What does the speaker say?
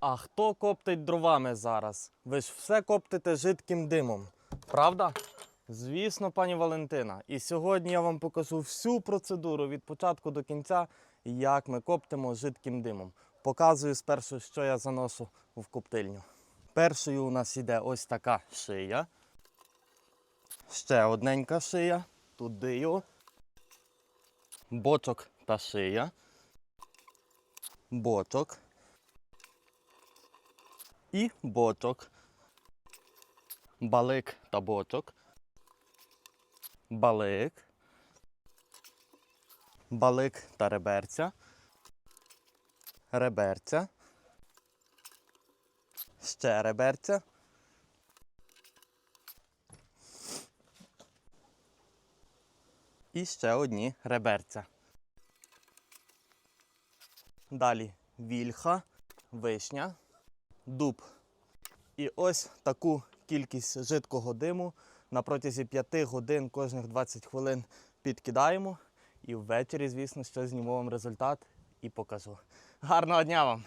А хто коптить дровами зараз? Ви ж все коптите жидким димом, правда? Звісно, пані Валентина. І сьогодні я вам покажу всю процедуру від початку до кінця, як ми коптимо жидким димом. Показую спершу, що я заношу в коптильню. Першою у нас йде ось така шия. Ще одненька шия. Туди його. Бочок та шия. Бочок. І бочок. Балик та бочок. Балик. Балик та реберця. Реберця. Ще реберця. І ще одні реберця. Далі вільха, вишня, дуб. І ось таку кількість жидкого диму на протязі 5 годин кожних 20 хвилин підкидаємо. І ввечері, звісно, що зніму вам результат і покажу. Гарного дня вам!